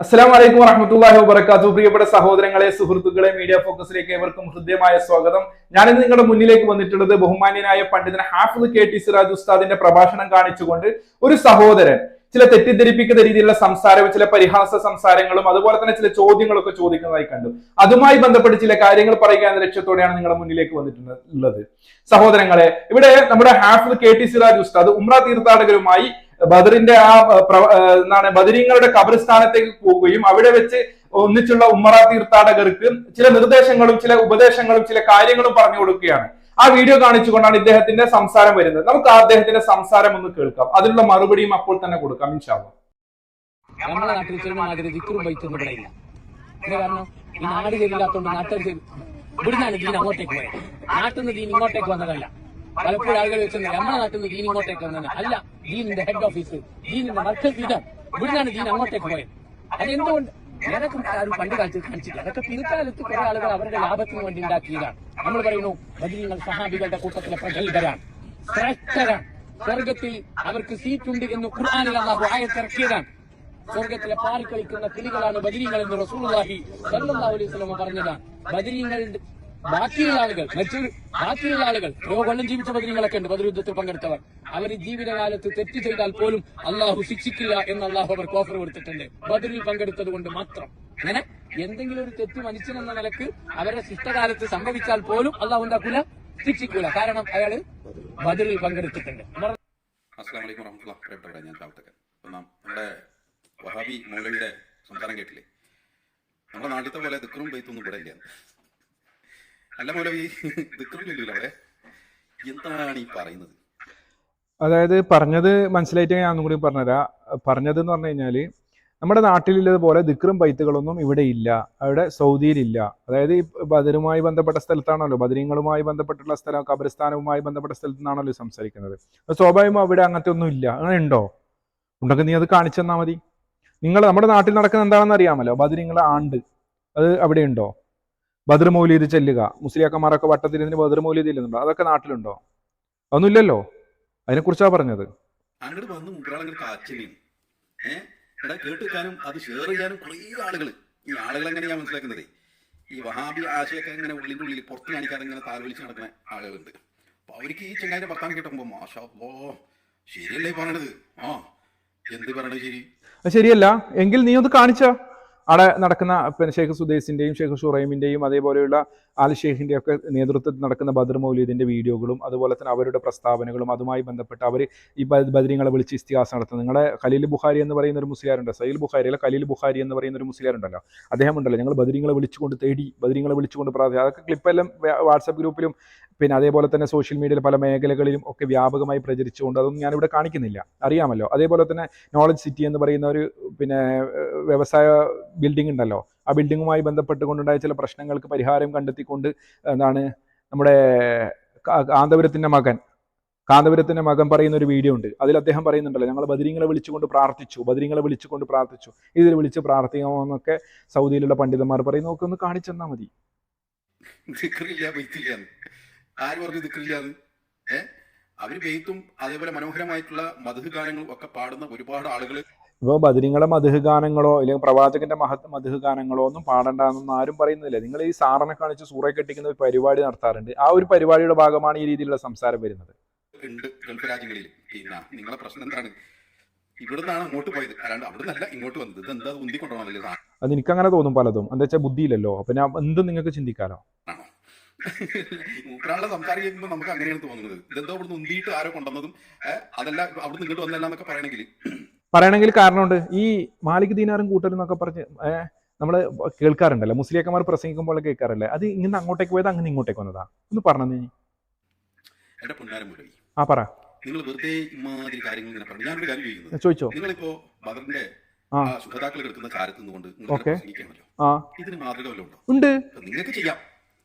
അസ്സാം വലൈക്കും വറഹമത്തല്ലാഹി വബർക്കാത്തു പ്രിയപ്പെട്ട സഹോദരങ്ങളെ സുഹൃത്തുക്കളെ മീഡിയ ഫോക്കസിലേക്ക് ഏവർക്കും ഹൃദ്യമായ സ്വാഗതം. ഞാനിന്ന് നിങ്ങളുടെ മുന്നിലേക്ക് വന്നിട്ടുള്ളത് ബഹുമാന്യനായ പണ്ഡിതൻ ഹാഫിദ് കെ. ടി. സിറാജ് ഉസ്താദിന്റെ പ്രഭാഷണം കാണിച്ചുകൊണ്ട് ഒരു സഹോദരൻ. ചില തെറ്റിദ്ധരിപ്പിക്കുന്ന രീതിയിലുള്ള സംസാരവും ചില പരിഹാസ സംസാരങ്ങളും അതുപോലെ തന്നെ ചില ചോദ്യങ്ങളൊക്കെ ചോദിക്കുന്നതായി കണ്ടു. അതുമായി ബന്ധപ്പെട്ട് ചില കാര്യങ്ങൾ പറയുക എന്ന ലക്ഷ്യത്തോടെയാണ് നിങ്ങളുടെ മുന്നിലേക്ക് വന്നിട്ടുള്ളത്. സഹോദരങ്ങളെ ഇവിടെ നമ്മുടെ ഹാഫിദ് കെ. ടി. സിറാജ് ഉസ്താദ് ഉമ്ര തീർത്ഥാടകരുമായി ബദറിന്റെ ആ എന്താണ് ബദരീങ്ങളുടെ കബറിസ്ഥാനത്തേക്ക് പോവുകയും അവിടെ വെച്ച് ഒന്നിച്ചുള്ള ഉമ്മറ തീർത്ഥാടകർക്ക് ചില നിർദ്ദേശങ്ങളും ചില ഉപദേശങ്ങളും ചില കാര്യങ്ങളും പറഞ്ഞു കൊടുക്കുകയാണ്. ആ വീഡിയോ കാണിച്ചുകൊണ്ടാണ് ഇദ്ദേഹത്തിന്റെ സംസാരം വരുന്നത്. നമുക്ക് ആ അദ്ദേഹത്തിന്റെ സംസാരം ഒന്ന് കേൾക്കാം. അതിനുള്ള മറുപടിയും അപ്പോൾ തന്നെ കൊടുക്കാം ഇൻഷാല്ല ഇവിടുന്നാണ് ദീൻ അങ്ങോട്ടേക്ക് പോയത് നാട്ടിൽ നിന്ന് ദീൻ ഇങ്ങോട്ടേക്ക് വന്നതല്ല. പലപ്പോഴും ആളുകൾ വെച്ചത് നമ്മുടെ നാട്ടിൽ നിന്ന് ദീൻ ഇങ്ങോട്ടേക്ക് വന്നത് അല്ല ദീനിന്റെ ഹെഡ് ഓഫീസ് ദീനിന്റെ മർക്കസ് ഇതാണ് ഇവിടുന്നാണ് ദീൻ അങ്ങോട്ടേക്ക് പോയത്. അതെന്തുകൊണ്ട്? ഞാനൊക്കെ ആരും പണ്ട് കാലത്ത് കാണിച്ചില്ല അതൊക്കെ പിൽക്കാലത്ത് കുറെ ആളുകൾ അവരുടെ ലാഭത്തിന് വേണ്ടി ഉണ്ടാക്കിയതാണ്. നമ്മൾ പറയുന്നു ബദരീങ്ങൾ സഹാബികളുടെ കൂട്ടത്തിലെ പ്രഗത്ഭരാണ്. ശ്രേഷ്ഠരാണ്. സ്വർഗത്തിൽ അവർക്ക് സീറ്റുണ്ട് എന്ന് ഖുർആാനിൽ അള്ളാഹു ആയത്തിറക്കിയതാണ്. സ്വർഗത്തിലെ പാറി കളിക്കുന്ന കിളികളാണ് ബദരീങ്ങൾ എന്ന് സല്ലല്ലാഹു അലൈഹി വസല്ലം പറഞ്ഞതാണ്. ബദരീങ്ങളുടെ ബാക്കിയുള്ള ആളുകൾ മറ്റൊരു ബാക്കിയുള്ള ആളുകൾ കൊല്ലം ജീവിച്ച ബദരീങ്ങളൊക്കെ ഉണ്ട് ബദർ യുദ്ധത്തിൽ പങ്കെടുത്തവർ. അവർ ജീവിതകാലത്ത് തെറ്റ് ചെയ്താൽ പോലും അള്ളാഹു ശിക്ഷിക്കില്ല എന്ന് അള്ളാഹു അവർ കോഫർ കൊടുത്തിട്ടുണ്ട്. ബദറിൽ പങ്കെടുത്തത് കൊണ്ട് മാത്രം. അങ്ങനെ എന്തെങ്കിലും ഒരു തെറ്റ് മനുഷ്യനെന്ന നിലയ്ക്ക് അവരുടെ ശിഷ്ടകാലത്ത് സംഭവിച്ചാൽ പോലും അള്ളാഹു ഉണ്ടാക്കൂല ശിക്ഷിക്കൂല. കാരണം അയാൾ ബദറിൽ പങ്കെടുത്തിട്ടുണ്ട്. അസ്സാം നമ്മുടെ വഹാബി സംസാരം കേട്ടില്ലേ? നമ്മുടെ നാട്ടിലത്തെ പോലെ ദിക്കറും ബൈത്തൊന്നും ഇവിടെ ഇല്ല. അല്ല അവിടെ. എന്താണ് ഈ പറയുന്നത്? അതായത് പറഞ്ഞത് മനസ്സിലായിട്ട് ഞാൻ ഒന്നും കൂടി പറഞ്ഞുതരാം. പറഞ്ഞത് എന്ന് പറഞ്ഞു കഴിഞ്ഞാൽ നമ്മുടെ നാട്ടിലുള്ളതുപോലെ ദിക്റും പൈത്തുകളൊന്നും ഇവിടെ ഇല്ല. അവിടെ സൗദിയിലില്ല അതായത് ഈ ബദറുമായി ബന്ധപ്പെട്ട സ്ഥലത്താണല്ലോ ബദരീങ്ങളുമായി ബന്ധപ്പെട്ടുള്ള സ്ഥലം കബറിസ്ഥാനവുമായി ബന്ധപ്പെട്ട സ്ഥലത്ത് നിന്നാണല്ലോ സംസാരിക്കുന്നത്. സ്വാഭാവികം അവിടെ അങ്ങനത്തെ ഒന്നും ഇല്ല. അങ്ങനെ ഉണ്ടോ? ഉണ്ടെങ്കിൽ നീ അത് കാണിച്ചു തന്നാൽ മതി. നിങ്ങൾ നമ്മുടെ നാട്ടിൽ നടക്കുന്ന എന്താണെന്ന് അറിയാമല്ലോ? ബദരീങ്ങളെ ആണ്ട്. അത് അവിടെ ഉണ്ടോ? ബദർ മൗലീദ് ചെല്ലുക. മുസ്ലിയാക്കന്മാരൊക്കെ വട്ടത്തിരുന്ന് ബദർ മൗലീദ് ഇല്ലുന്നുണ്ടോ അതൊക്കെ നാട്ടിലുണ്ടോ? അതൊന്നുമില്ലല്ലോ. അതിനെക്കുറിച്ചാണ് പറഞ്ഞത്. അങ്ങോട്ട് വന്ന് മുദ്രാളങ്ങൾ കാച്ചലിയും ഏഹ് എടാ കേട്ടുവെക്കാനും അത് ഷെയർ ചെയ്യാനും കുറേ ആളുകൾ ഈ ആളുകൾ എങ്ങനെ ഞാൻ മനസ്സിലാക്കുന്നത്? ഈ വഹാബി ആശയൊക്കെ ഇങ്ങനെ ഉള്ളിന്റെ ഉള്ളിൽ പുറത്ത് കാണിക്കാതെ ഇങ്ങനെ താലോലിച്ച് നടക്കുന്ന ആളുകളുണ്ട്. അപ്പൊ അവർക്ക് ഈ ചെങ്ങാന്റെ ഭർത്താവ് കേട്ടുമ്പോ മാഷാ ഓ ശരിയല്ലേ പറയണത്? ആ എന്ത് പറയണത് ശരി? ശരിയല്ല. എങ്കിൽ നീ ഒന്ന് കാണിച്ച. അവിടെ നടക്കുന്ന പിന്നെ ഷെയ്ഖ് സുദേശിന്റെയും ഷെയ്ഖ് ഷുറൈമിന്റെയും അതേപോലെയുള്ള ആൽ ഷെയ്ഖിന്റെ ഒക്കെ നേതൃത്വത്തിൽ നടക്കുന്ന ബദർ മൗലീദിന്റെ വീഡിയോകളും അതുപോലെ തന്നെ അവരുടെ പ്രസ്താവനകളും അതുമായി ബന്ധപ്പെട്ട് അവർ ഈ ബദരിങ്ങളെ വിളിച്ച് ഇസ്തിഹാസം നടത്തുന്നത്. നിങ്ങളുടെ ഖലീൽ ബുഖാരി എന്ന് പറയുന്ന ഒരു മുസ്ലിയാരുണ്ട്? സൈൽ ബുഖാരി അല്ല ഖലീൽ ബുഖാരി എന്ന് പറയുന്ന ഒരു മുസ്ലിയാരുണ്ടല്ലോ. അദ്ദേഹം ഉണ്ടല്ലോ. ഞങ്ങൾ ബദരീങ്ങളെ വിളിച്ചുകൊണ്ട് തേടി ബദരീങ്ങളെ വിളിച്ചുകൊണ്ട് പ്രാർത്ഥന അതൊക്കെ ക്ലിപ്പെല്ലാം വാട്സപ്പ് ഗ്രൂപ്പിലും പിന്നെ അതേപോലെ തന്നെ സോഷ്യൽ മീഡിയയിൽ പല മേഖലകളിലും ഒക്കെ വ്യാപകമായി പ്രചരിച്ചുകൊണ്ട് അതൊന്നും ഞാനിവിടെ കാണിക്കുന്നില്ല. അറിയാമല്ലോ. അതേപോലെ തന്നെ നോളജ് സിറ്റി എന്ന് പറയുന്ന ഒരു പിന്നെ വ്യവസായ ബിൽഡിംഗ് ഉണ്ടല്ലോ. ആ ബിൽഡിങ്ങുമായി ബന്ധപ്പെട്ടുകൊണ്ടുണ്ടായ ചില പ്രശ്നങ്ങൾക്ക് പരിഹാരം കണ്ടെത്തിക്കൊണ്ട് എന്താണ് നമ്മുടെ കാന്തപുരത്തിന്റെ മകൻ കാന്തപുരത്തിന്റെ മകൻ പറയുന്ന ഒരു വീഡിയോ ഉണ്ട്. അതിൽ അദ്ദേഹം പറയുന്നുണ്ടല്ലോ ഞങ്ങൾ ബദരീങ്ങളെ വിളിച്ചുകൊണ്ട് പ്രാർത്ഥിച്ചു ബദരീങ്ങളെ വിളിച്ചുകൊണ്ട് പ്രാർത്ഥിച്ചു. ഇതിൽ വിളിച്ച് പ്രാർത്ഥിക്കാമെന്നൊക്കെ സൗദിയിലുള്ള പണ്ഡിതന്മാർ പറയുന്നു ഒക്കെ ഒന്ന് കാണിച്ചെന്നാൽ മതി. ആര് പറഞ്ഞു അവർ ബെയ്ത്തും അതേപോലെ മനോഹരമായിട്ടുള്ള മധു ഗാനങ്ങളും ഒക്കെ പാടുന്ന ഒരുപാട് ആളുകൾ ഇപ്പോൾ ബദരിങ്ങളുടെ മധുഹ ഗാനങ്ങളോ അല്ലെങ്കിൽ പ്രവാചകന്റെ മഹത് മധുഹ ഗാനങ്ങളോ ഒന്നും പാടണ്ടെന്നൊന്നും ആരും പറയുന്നില്ല. നിങ്ങൾ ഈ സാറിനെ കാണിച്ച് സൂറെ കെട്ടിക്കുന്ന ഒരു പരിപാടി നടത്താറുണ്ട്. ആ ഒരു പരിപാടിയുടെ ഭാഗമാണ് ഈ രീതിയിലുള്ള സംസാരം വരുന്നത്. ഉണ്ട് ഗൾഫ് രാജ്യങ്ങളിൽ പിന്നെ നിങ്ങളെ പ്രശ്നം എന്താണ്? ഇവിടുന്നാണ് അങ്ങോട്ട് പോയത്. അല്ലാണ്ട് ഇങ്ങോട്ട് വന്നത്. ഇത് എന്താ ഉന്തി അത് എനിക്കങ്ങനെ തോന്നും പലതും. എന്താ വെച്ചാൽ ബുദ്ധിയില്ലല്ലോ. അപ്പൊ ഞാൻ എന്തും നിങ്ങൾക്ക് ചിന്തിക്കാലോ? മൂപ്പരാളുടെ സംസാരം കേൾക്കുമ്പോൾ നമുക്ക് അങ്ങനെയാണ് തോന്നുന്നത്. ഇതെന്തോ അവിടുന്ന് ഉന്തിയിട്ട് ആരോ കൊണ്ടുവന്നതും അതല്ല അവിടുന്ന് ഇങ്ങോട്ട് വന്നല്ല എന്നൊക്കെ പറയണമെങ്കിൽ പറയണമെങ്കിൽ കാരണമുണ്ട്. ഈ മാലിക് ദീനാറും കൂട്ടരും എന്നൊക്കെ പറഞ്ഞ് നമ്മൾ കേൾക്കാറുണ്ടല്ലോ. മുസ്ലിയക്കന്മാർ പ്രസംഗിക്കുമ്പോൾ കേൾക്കാറില്ലേ? അത് ഇങ്ങനെ അങ്ങോട്ടേക്ക് പോയത് അങ്ങനെ ഇങ്ങോട്ടേക്ക് വന്നതാ. ഒന്ന് പറഞ്ഞു നീ? ആ പറ. നിങ്ങൾ വെറുതെ ഇമാതിരി കാര്യങ്ങൾ ഇങ്ങനെ പറഞ്ഞു. ഞാനൊരു കാര്യം ചോദിക്കുന്നത് ചോദിച്ചോ? നിങ്ങളിപ്പോ ബദറിന്റെ ശുഭതാക്കൾ എടുക്കുന്ന കാലത്ത് നിന്നുകൊണ്ട് ഇതിന് മാതൃക വല്ലതും ഉണ്ടോ? ഉണ്ട്. നിങ്ങൾക്ക് ചെയ്യാം.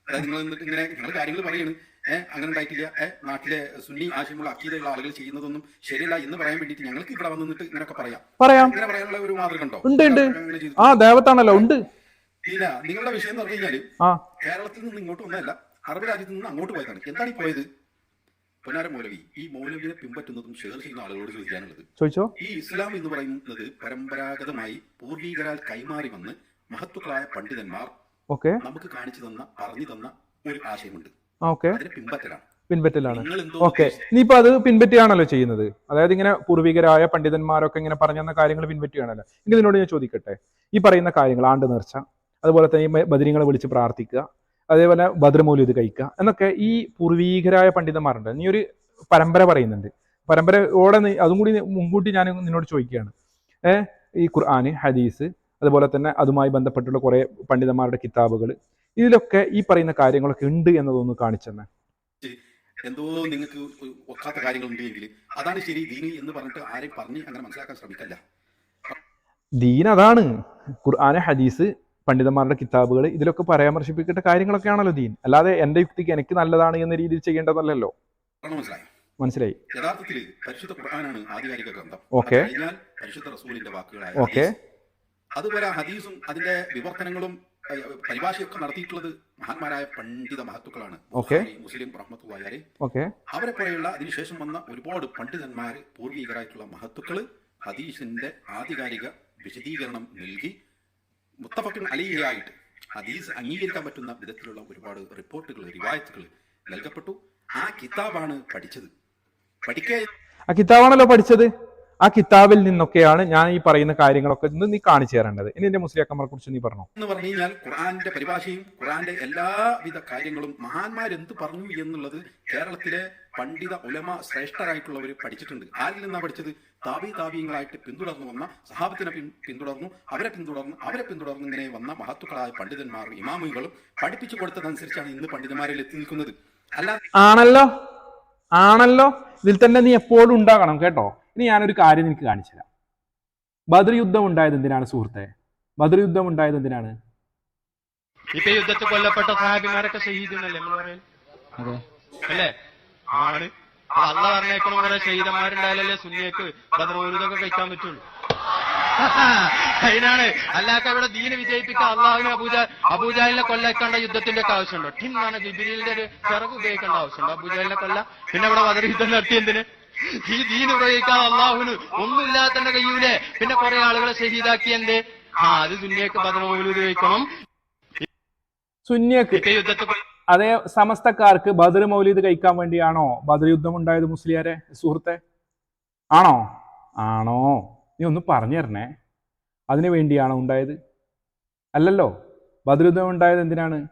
നിങ്ങൾ എന്നിട്ട് ഇങ്ങനെ നിങ്ങൾ കാര്യങ്ങൾ പറയാണ്. ഏഹ് അങ്ങനെ ഉണ്ടായിട്ടില്ല. ഏഹ് നാട്ടിലെ സുന്നി ആശയമുള്ള അക്കീതയുള്ള ആളുകൾ ചെയ്യുന്നതൊന്നും ശരിയല്ല എന്ന് പറയാൻ വേണ്ടിട്ട് ഞങ്ങൾക്ക് ഇവിടെ വന്നിട്ട് ഇങ്ങനെയൊക്കെ പറയാം. പറയാം. ഇങ്ങനെ പറയാനുള്ള ഒരു മാതൃക ഉണ്ടോ? ഉണ്ട്, ഉണ്ട്. ആ ദേവത്താണല്ലോ ഉണ്ട്. ഇല്ല നിങ്ങളുടെ വിഷയം എന്ന് പറഞ്ഞു കഴിഞ്ഞാൽ ആ. കേരളത്തിൽ നിന്ന് ഇങ്ങോട്ട് വന്നതല്ല അറബ് രാജ്യത്ത് നിന്ന് അങ്ങോട്ട് പോയതാണ്. എന്താണ് ഈ പോയത്? പൊന്നാര മൗലവി ഈ മൗലവിനെ പിൻപറ്റുന്നതും ഷെയർ ചെയ്യുന്ന ആളുകളോട് ചോദിക്കാനുള്ളത്. ചോദിച്ചോ? ഈ ഇസ്ലാം എന്ന് പറയുന്നത് പരമ്പരാഗതമായി പൂർവീകരാൽ കൈമാറി വന്ന് മഹത്വക്കളായ പണ്ഡിതന്മാർ ഓക്കെ. നമുക്ക് കാണിച്ചു തന്ന പറഞ്ഞു തന്ന ഒരു ആശയമുണ്ട്. ഓക്കെ. പിൻപറ്റലാണ്. ഓക്കെ. ഇനിയിപ്പോ അത് പിൻപറ്റിയാണല്ലോ ചെയ്യുന്നത്. അതായത് ഇങ്ങനെ പൂർവികരായ പണ്ഡിതന്മാരൊക്കെ ഇങ്ങനെ പറഞ്ഞു കാര്യങ്ങൾ പിൻപറ്റുകയാണല്ലോ. ഇനി ഇതിനോട് ഞാൻ ചോദിക്കട്ടെ. ഈ പറയുന്ന കാര്യങ്ങൾ ആണ്ട് നേർച്ച അതുപോലെ തന്നെ ഈ ബദരിങ്ങളെ വിളിച്ച് പ്രാർത്ഥിക്കുക അതേപോലെ ഭദ്രമൂലം ഇത് കഴിക്കുക എന്നൊക്കെ ഈ പൂർവീകരായ പണ്ഡിതന്മാരുണ്ട്. നീ ഒരു പരമ്പര പറയുന്നുണ്ട്. പരമ്പരയോടെ അതും കൂടി മുൻകൂട്ടി ഞാൻ നിന്നോട് ചോദിക്കുകയാണ്. ഏഹ് ഈ ഖുർആാന് ഹദീസ് അതുപോലെ തന്നെ അതുമായി ബന്ധപ്പെട്ടുള്ള കുറേ പണ്ഡിതന്മാരുടെ കിതാബുകൾ ഇതിലൊക്കെ ഈ പറയുന്ന കാര്യങ്ങളൊക്കെ ഉണ്ട് എന്നതൊന്ന് കാണിച്ചെന്നെ. എന്തോ നിങ്ങൾക്ക് ഒക്കാത്ത കാര്യങ്ങൾ ഉണ്ടെങ്കിൽ അതാണ് ശരി ദീനി എന്ന് പറഞ്ഞിട്ട് ആരെയും പറഞ്ഞ് അങ്ങനെ മനസ്സിലാക്കാൻ ശ്രമിക്കല്ല. ദീൻ അതാണ്. ഖുർആന ഹദീസ് പണ്ഡിതന്മാരുടെ കിതാബുകൾ ഇതിലൊക്കെ പരാമർശിപ്പിക്കേണ്ട കാര്യങ്ങളൊക്കെയാണല്ലോ ദീൻ. അല്ലാതെ എന്റെ യുക്തിക്ക് എനിക്ക് നല്ലതാണ് എന്ന രീതിയിൽ ചെയ്യേണ്ടതല്ലല്ലോ. മനസ്സിലായി. മനസ്സിലായി. യഥാർത്ഥത്തിൽ പരിശുദ്ധ ഖുർആനാണ് ആധികാരിക ഗ്രന്ഥം. ഓക്കെ. പരിശുദ്ധ റസൂലിന്റെ വാക്കുകളായ ഓക്കെ. അതുപോലെ ഹദീസും അതിന്റെ വിവർത്തനങ്ങളും പരിഭാഷയൊക്കെ നടത്തിയിട്ടുള്ളത് മഹാന്മാരായ പണ്ഡിത മഹത്തുക്കളാണ്. മുസ്ലിം റഹ്മത്തുള്ളാരെ ഓക്കെ. അവരെ പോലെയുള്ള അതിനുശേഷം വന്ന ഒരുപാട് പണ്ഡിതന്മാര് പൂർവികരായിട്ടുള്ള മഹത്തുക്കൾ ഹദീസിന്റെ ആധികാരിക വിശദീകരണം നൽകി. മുത്തഫക്കിൻ അലിയായിട്ട് ഹദീസ് അംഗീകരിക്കാൻ പറ്റുന്ന വിധത്തിലുള്ള ഒരുപാട് റിപ്പോർട്ടുകൾ റിവായത്തുകൾ നൽകപ്പെട്ടു. ആ കിതാബാണ് പഠിച്ചത്. പഠിക്കാൻ ആ കിതാബാണല്ലോ പഠിച്ചത്? ആ കിതാബിൽ നിന്നൊക്കെയാണ് ഞാൻ ഈ പറയുന്ന കാര്യങ്ങളൊക്കെ ഇന്ന് നീ കാണിച്ചു തരേണ്ടത്. ഇനി എന്റെ മുസ്ലിയാക്കന്മാരെ കുറിച്ച് നീ പറഞ്ഞു? എന്ന് പറഞ്ഞു കഴിഞ്ഞാൽ ഖുറാന്റെ പരിഭാഷയും ഖുറാന്റെ എല്ലാവിധ കാര്യങ്ങളും മഹാന്മാർ എന്ത് പറഞ്ഞു എന്നുള്ളത് കേരളത്തിലെ പണ്ഡിത ഉലമ ശ്രേഷ്ഠരായിട്ടുള്ളവർ പഠിച്ചിട്ടുണ്ട്. ആരിൽ നിന്നാണ് പഠിച്ചത്? താബി താപീയങ്ങളായിട്ട് പിന്തുടർന്നു വന്ന സഹാബത്തിനെ പിന്തുടർന്നു അവരെ പിന്തുടർന്നു അവരെ പിന്തുടർന്ന് ഇങ്ങനെ വന്ന മഹത്തുക്കളായ പണ്ഡിതന്മാർ ഇമാമുകളും പഠിപ്പിച്ചു കൊടുത്തതനുസരിച്ചാണ് ഇന്ന് പണ്ഡിതന്മാരിൽ എത്തി നിൽക്കുന്നത്. അല്ലാതെ ആണല്ലോ? ആണല്ലോ? ഇതിൽ തന്നെ നീ എപ്പോഴും ഉണ്ടാകണം കേട്ടോ. ഇനി ഞാനൊരു കാര്യം നിനക്ക് കാണിച്ചു തരാം ബദർ യുദ്ധം ഉണ്ടായത് എന്തിനാണ് സുഹൃത്തെ? ബദർ യുദ്ധം ഉണ്ടായത് എന്തിനാണ്? ഇപ്പൊ ഈ യുദ്ധത്തിൽ കൊല്ലപ്പെട്ട സഹാബിമാരൊക്കെ ഷഹീദെന്നല്ലേ നമ്മൾ അല്ലേ? ആണ് അല്ല പറഞ്ഞേക്കണ കുറെ ഷഹീദന്മാരുണ്ടായാലല്ലേ സുന്നിയക്ക് ബദറൂരിതൊക്കെ കഴിക്കാൻ പറ്റുള്ളൂ. അതിനാണ് അല്ലാക്ക അവിടെ ദീന വിജയിപ്പിക്കാൻ അള്ളാഹുവിനെ അബൂജ അബൂജാലിനെ കൊല്ലേക്കേണ്ട യുദ്ധത്തിന്റെ ഒക്കെ ആവശ്യമുണ്ടോ. ടിന്നാണ് ജിബിലിന്റെ ഒരു ചിറക് ഉപയോഗിക്കേണ്ട ആവശ്യമുണ്ടോ. അബൂജാലിനെ കൊല്ല. പിന്നെ അവിടെ ബദർ യുദ്ധം നടത്തി എന്തിന്? ഈ ദീൻ ഉപയോഗിക്കാൻ അള്ളാഹുവിന് ഒന്നുമില്ലാത്തന്റെ കയ്യൂലെ പിന്നെ കുറെ ആളുകളെ ഷഹീദാക്കി എന്ത്? ആ അത് സുന്നിയക്ക് ബദറൂര് ഉപയോഗിക്കണം. സുന്നിയക്ക് അതേ സമസ്തക്കാർക്ക് ബദർ മൗലീദ് കഴിക്കാൻ വേണ്ടിയാണോ ബദർ യുദ്ധം ഉണ്ടായത് മുസ്ലിയാരെ സുഹൃത്തെ? ആണോ? ആണോ? നീ ഒന്ന് പറഞ്ഞു തരണേ. അതിനു വേണ്ടിയാണോ ഉണ്ടായത്? അല്ലല്ലോ. ബദർ യുദ്ധം ഉണ്ടായത് എന്തിനാണ്?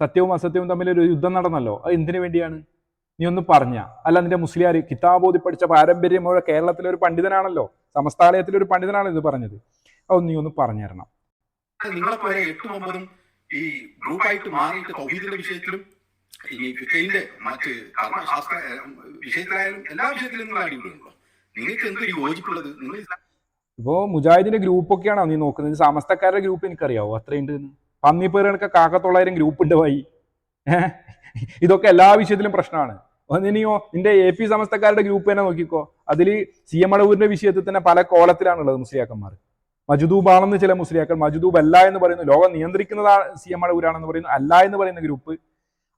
സത്യവും അസത്യവും തമ്മിൽ ഒരു യുദ്ധം നടന്നല്ലോ. അത് എന്തിനു വേണ്ടിയാണ്? നീ ഒന്ന് പറഞ്ഞ. അല്ല നിന്റെ മുസ്ലിയാർ കിതാബോധി പഠിച്ച പാരമ്പര്യമുള്ള കേരളത്തിലെ ഒരു പണ്ഡിതനാണല്ലോ. സമസ്താലയത്തിലെ ഒരു പണ്ഡിതനാണ് ഇത് പറഞ്ഞത്. അത് നീ ഒന്ന് പറഞ്ഞു തരണം. നിങ്ങളെ പോലെ എട്ടും ഒമ്പതും ഈ ഗ്രൂപ്പായിട്ട് മാറിയിട്ട് തൗഹീദിന്റെ വിഷയത്തിലും ഇനി ഫിഖയിന്റെ മറ്റ് കർമ്മശാസ്ത്ര വിഷയത്തിലായാലും എല്ലാ വിഷയത്തിലും നിങ്ങൾ അടിപൊളിയുണ്ടല്ലോ നിങ്ങൾക്ക് എന്തൊരു യോജിപ്പുള്ളത്? നിങ്ങൾ ഇപ്പോ മുജാഹിദിന്റെ ഗ്രൂപ്പ് ഒക്കെയാണോ നീ നോക്കുന്നത്? സമസ്തക്കാരുടെ ഗ്രൂപ്പ് എനിക്കറിയാവോ? അത്രയുണ്ട് പന്നിപ്പേറുകൾക്ക് കാക്കത്തൊള്ളായിരം ഗ്രൂപ്പ് ഉണ്ട് വൈ ഏഹ്? ഇതൊക്കെ എല്ലാ വിഷയത്തിലും പ്രശ്നമാണ്. ഇനിയോ നിന്റെ എ പി സമസ്തക്കാരുടെ ഗ്രൂപ്പ് തന്നെ നോക്കിക്കോ. അതിൽ സി എം അടവൂരിന്റെ വിഷയത്തിൽ തന്നെ പല കോലത്തിലാണുള്ളത് മുസ്ലിയാക്കന്മാർ. മജുദൂബാണെന്ന് ചില മുസ്ലിയാക്കൾ മജുദൂബ് അല്ല എന്ന് പറയുന്നു ലോകം നിയന്ത്രിക്കുന്നതാണ് സി എം അടവൂരാണെന്ന് പറയുന്നു അല്ല എന്ന് പറയുന്ന ഗ്രൂപ്പ്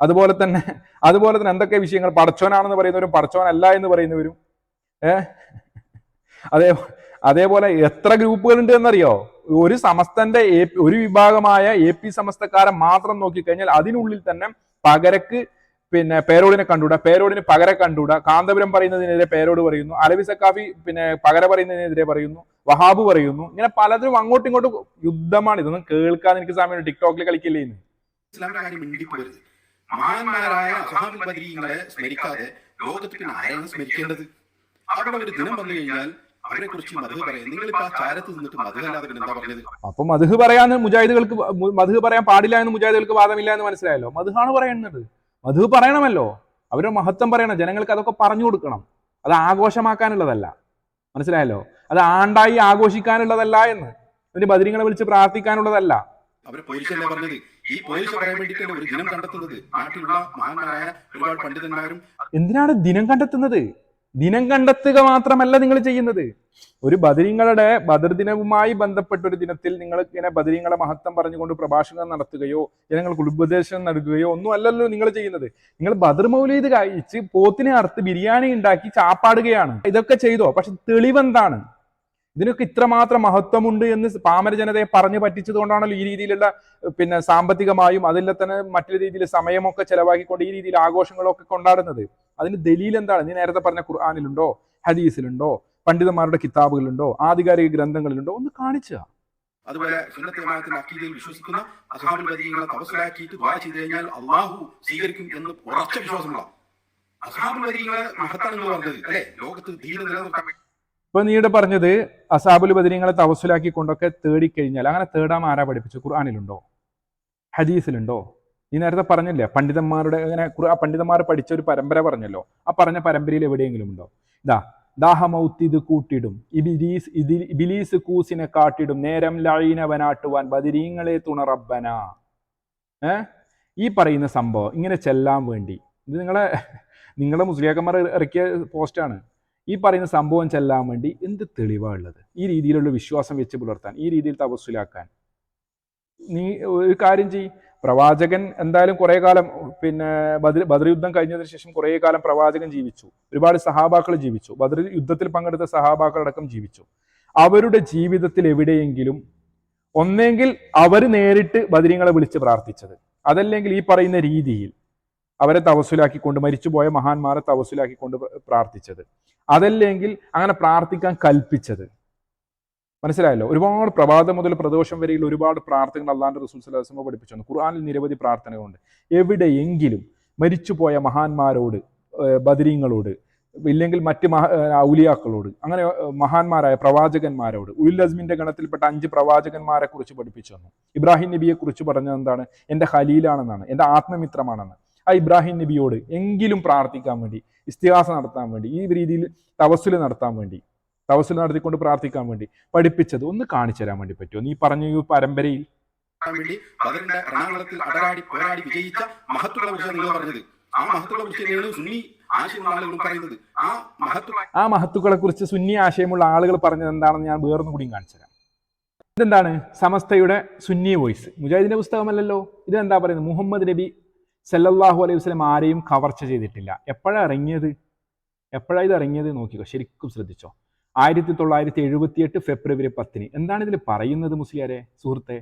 അതുപോലെ തന്നെ അതുപോലെ തന്നെ എന്തൊക്കെ വിഷയങ്ങൾ? പടച്ചോനാണെന്ന് പറയുന്നവരും പടച്ചോൻ അല്ല എന്ന് പറയുന്നവരും. ഏഹ് അതേ അതേപോലെ എത്ര ഗ്രൂപ്പുകൾ ഉണ്ട് എന്നറിയോ? ഒരു സമസ്തന്റെ ഒരു വിഭാഗമായ എ പി സമസ്തക്കാരെ മാത്രം നോക്കിക്കഴിഞ്ഞാൽ അതിനുള്ളിൽ തന്നെ പകരക്ക് പിന്നെ പേരോടിനെ കണ്ടൂടാ പേരോടിന് പകര കണ്ടൂടാ കാന്തപുരം പറയുന്നതിനെതിരെ പേരോട് പറയുന്നു. അലവി സക്കാഫി പിന്നെ പകര പറയുന്നതിനെതിരെ പറയുന്നു. വഹാബ് പറയുന്നു. ഇങ്ങനെ പലതും അങ്ങോട്ടും ഇങ്ങോട്ടും യുദ്ധമാണ്. ഇതൊന്നും കേൾക്കാൻ എനിക്ക് സമയം ടിക്ടോക്കിൽ കളിക്കില്ലേ ഇന്ന്? ബദരീങ്ങളെ സ്മരിക്കാതെ ലോകത്ത് പിന്നെ ആരാണ് സ്മരിക്കേണ്ടത്? അവിടെ ഒരു ദിനം വന്നു കഴിഞ്ഞാൽ അവരെ കുറിച്ച് മധു പറയാം. നിങ്ങളിപ്പോ ആ ചാരത്ത് നിന്നിട്ട് മധു അല്ലാതെ എന്താ പറഞ്ഞത്? അപ്പൊ മധു പറയാന്ന് മുജാഹിദുകൾക്ക് മധു പറയാൻ പാടില്ല എന്ന് മുജാഹിദുകൾക്ക് വാദമില്ല എന്ന് മനസ്സിലായല്ലോ? മധുഹാണ് പറയുന്നത്. മധു പറയണമല്ലോ. അവരുടെ മഹത്വം പറയണം. ജനങ്ങൾക്ക് അതൊക്കെ പറഞ്ഞു കൊടുക്കണം. അത് ആഘോഷമാക്കാനുള്ളതല്ല. മനസ്സിലായല്ലോ? അത് ആണ്ടായി ആഘോഷിക്കാനുള്ളതല്ല എന്ന്. എന്നിട്ട് ബദരിങ്ങളെ വിളിച്ച് പ്രാർത്ഥിക്കാനുള്ളതല്ല. അവരെ പോലീസല്ലേ പറഞ്ഞത്? ഈ പോലീസ് പറയാൻ വേണ്ടിയിട്ടല്ലേ ഒരു ദിനം കണ്ടെത്തുന്നത്? നാട്ടിലുള്ള മഹാന്മാരായ ഒരുപാട് പണ്ഡിതന്മാരും എന്തിനാണ് ദിനം കണ്ടെത്തുന്നത്? ദിനം കണ്ടെത്തുക മാത്രമല്ല നിങ്ങൾ ചെയ്യുന്നത്. ഒരു ബദരിങ്ങളുടെ ബദർ ദിനവുമായി ബന്ധപ്പെട്ട ഒരു ദിനത്തിൽ നിങ്ങൾ ഇങ്ങനെ ബദരിങ്ങളെ മഹത്വം പറഞ്ഞുകൊണ്ട് പ്രഭാഷണം നടത്തുകയോ ജനങ്ങൾക്ക് ഉപദേശം നൽകുകയോ ഒന്നും അല്ലല്ലോ നിങ്ങൾ ചെയ്യുന്നത്. നിങ്ങൾ ബദർ മൗലീദ് കഴിച്ച് പോത്തിനെ അറുത്ത് ബിരിയാണി ഉണ്ടാക്കി ചാപ്പാടുകയാണ്. ഇതൊക്കെ ചെയ്തോ? പക്ഷെ തെളിവെന്താണ്? ഇതിനൊക്കെ ഇത്രമാത്രം മഹത്വമുണ്ട് എന്ന് പാമര ജനതയെ പറഞ്ഞു പറ്റിച്ചതുകൊണ്ടാണല്ലോ ഈ രീതിയിലുള്ള പിന്നെ സാമ്പത്തികമായും അതിൽ തന്നെ മറ്റൊരു രീതിയിൽ സമയമൊക്കെ ചെലവാക്കിക്കൊണ്ട് ഈ രീതിയിൽ ആഘോഷങ്ങളൊക്കെ കൊണ്ടാടുന്നത്. അതിന് ദലീൽ എന്താണ്? നീ നേരത്തെ പറഞ്ഞ ഖുർആാനിലുണ്ടോ? ഹദീസിലുണ്ടോ? പണ്ഡിതന്മാരുടെ കിതാബുകളുണ്ടോ? ആധികാരിക ഗ്രന്ഥങ്ങളിലുണ്ടോ? ഒന്ന് കാണിച്ചുക അതുപോലെ സുന്നത്ത് ജമാഅത്തിന്റെ വിശ്വസിക്കുന്ന അസഹാബുൽ ബദരീങ്ങളെ തപസ്സിലാക്കിയിട്ട് ദ്വാ കഴിഞ്ഞാൽ അള്ളാഹു സ്വീകരിക്കും എന്ന് ഉറച്ച വിശ്വാസമുള്ള അസഹാബുൽ ബദരീങ്ങളെ മഹത്താണ് നിങ്ങൾ പറഞ്ഞത് അല്ലെ? ലോകത്ത് ധീര നിലനിർത്താൻ ഇപ്പൊ നീട് പറഞ്ഞത് അസാബുൽ ബദരീങ്ങളെ തവസുലാക്കി കൊണ്ടൊക്കെ തേടിക്കഴിഞ്ഞാൽ അങ്ങനെ തേടാൻ ആരാ പഠിപ്പിച്ചു ഖുർആാനിലുണ്ടോ? ഹദീസിലുണ്ടോ? നീ നേരത്തെ പറഞ്ഞില്ലേ പണ്ഡിതന്മാരുടെ അങ്ങനെ ആ പണ്ഡിതന്മാർ പഠിച്ച ഒരു പരമ്പര പറഞ്ഞല്ലോ. ആ പറഞ്ഞ പരമ്പരയിൽ എവിടെയെങ്കിലും ഉണ്ടോ? ഇതാ ദാഹമൗത്ത് ഇത് കൂട്ടിടും ഇബിലീസ് ഇതിൽ ഇബിലീസ് കൂസിനെ കാട്ടിടും നേരം ലഴീനവനാട്ടുവാൻ ബദിരീങ്ങളെ തുണറബ്ബന ഏ? ഈ പറയുന്ന സംഭവം ഇങ്ങനെ ചെല്ലാൻ വേണ്ടി. ഇത് നിങ്ങളെ നിങ്ങളെ മുസ്ലിയാക്കന്മാർ ഇറക്കിയ പോസ്റ്റാണ്. ഈ പറയുന്ന സംഭവം ചെല്ലാൻ വേണ്ടി എന്ത് തെളിവാണ് ഉള്ളത്? ഈ രീതിയിലുള്ള വിശ്വാസം വെച്ച് പുലർത്താൻ ഈ രീതിയിൽ തപസ്സിലാക്കാൻ. നീ ഒരു കാര്യം ചെയ് പ്രവാചകൻ എന്തായാലും കുറേ കാലം പിന്നെ ബദർ ബദർ യുദ്ധം കഴിഞ്ഞതിന് ശേഷം കുറേ കാലം പ്രവാചകൻ ജീവിച്ചു. ഒരുപാട് സഹാബാക്കൾ ജീവിച്ചു. ബദർ യുദ്ധത്തിൽ പങ്കെടുത്ത സഹാബാക്കളടക്കം ജീവിച്ചു. അവരുടെ ജീവിതത്തിൽ എവിടെയെങ്കിലും ഒന്നെങ്കിൽ അവർ നേരിട്ട് ബദരീങ്ങളെ വിളിച്ച് പ്രാർത്ഥിച്ചത്. അതല്ലെങ്കിൽ ഈ പറയുന്ന രീതിയിൽ അവരെ തവസുലാക്കിക്കൊണ്ട് മരിച്ചുപോയ മഹാന്മാരെ തവസുലാക്കിക്കൊണ്ട് പ്രാർത്ഥിച്ചത്. അതല്ലെങ്കിൽ അങ്ങനെ പ്രാർത്ഥിക്കാൻ കൽപ്പിച്ചത്. മനസ്സിലായല്ലോ? ഒരുപാട് പ്രഭാതം മുതൽ പ്രദോഷം വരെയുള്ള ഒരുപാട് പ്രാർത്ഥനകൾ അള്ളാഹാന്റെ റസൂൽ സലാസ്മ പഠിപ്പിച്ചു ഖുർആാനിൽ നിരവധി പ്രാർത്ഥനകളുണ്ട്. എവിടെയെങ്കിലും മരിച്ചുപോയ മഹാന്മാരോട് ബദരീങ്ങളോട് ഇല്ലെങ്കിൽ മറ്റ് മഹ ഔലിയാക്കളോട് അങ്ങനെ മഹാന്മാരായ പ്രവാചകന്മാരോട് ഉൽ അസ്മിന്റെ ഗണത്തിൽപ്പെട്ട അഞ്ച് പ്രവാചകന്മാരെ കുറിച്ച് പഠിപ്പിച്ചു തന്നു. ഇബ്രാഹിം നബിയെ കുറിച്ച് പറഞ്ഞത് എന്താണ്? എന്റെ ഖലീലാണെന്നാണ് എന്റെ ആത്മമിത്രമാണെന്ന്. ആ ഇബ്രാഹിം നബിയോട് എങ്കിലും പ്രാർത്ഥിക്കാൻ വേണ്ടി ഇസ്തിഹാസ നടത്താൻ വേണ്ടി ഈ രീതിയിൽ തവസുൽ നടത്താൻ വേണ്ടി തവസുൽ നടത്തിക്കൊണ്ട് പ്രാർത്ഥിക്കാൻ വേണ്ടി പഠിപ്പിച്ചത് ഒന്ന് കാണിച്ചു തരാൻ വേണ്ടി പറ്റുമോ? നീ പറഞ്ഞ ഈ പരമ്പരയിൽ. വേണ്ടി ബദറിന്റെ അടരാടി പോരാടി വിജയിച്ച നിങ്ങൾ പറഞ്ഞത്. ആ സുന്നി ആശയമുള്ള പറയുന്നത്. ആ മഹത്വ ആ മഹത്തുക്കളെ കുറിച്ച് സുന്നി ആശയമുള്ള ആളുകൾ പറഞ്ഞത് എന്താണെന്ന് ഞാൻ വേറൊന്നും കൂടി കാണിച്ചു തരാം. ഇതെന്താണ്? സമസ്തയുടെ സുന്നി വോയിസ്. മുജാഹിദിന്റെ പുസ്തകമല്ലല്ലോ. ഇതെന്താ പറയുന്നത്? മുഹമ്മദ് നബി സല്ലല്ലാഹു അലൈഹി വസ്ലം ആരെയും കവർച്ച ചെയ്തിട്ടില്ല. എപ്പോഴാണ് ഇറങ്ങിയത്? എപ്പോഴാണ് ഇത് ഇറങ്ങിയത് നോക്കിക്കോ. ശരിക്കും ശ്രദ്ധിച്ചോ. ആയിരത്തി തൊള്ളായിരത്തി എഴുപത്തിയെട്ട് ഫെബ്രുവരി പത്തിന്. എന്താണ് ഇതിൽ പറയുന്നത് മുസ്ലിയാരെ സുഹൃത്തെ?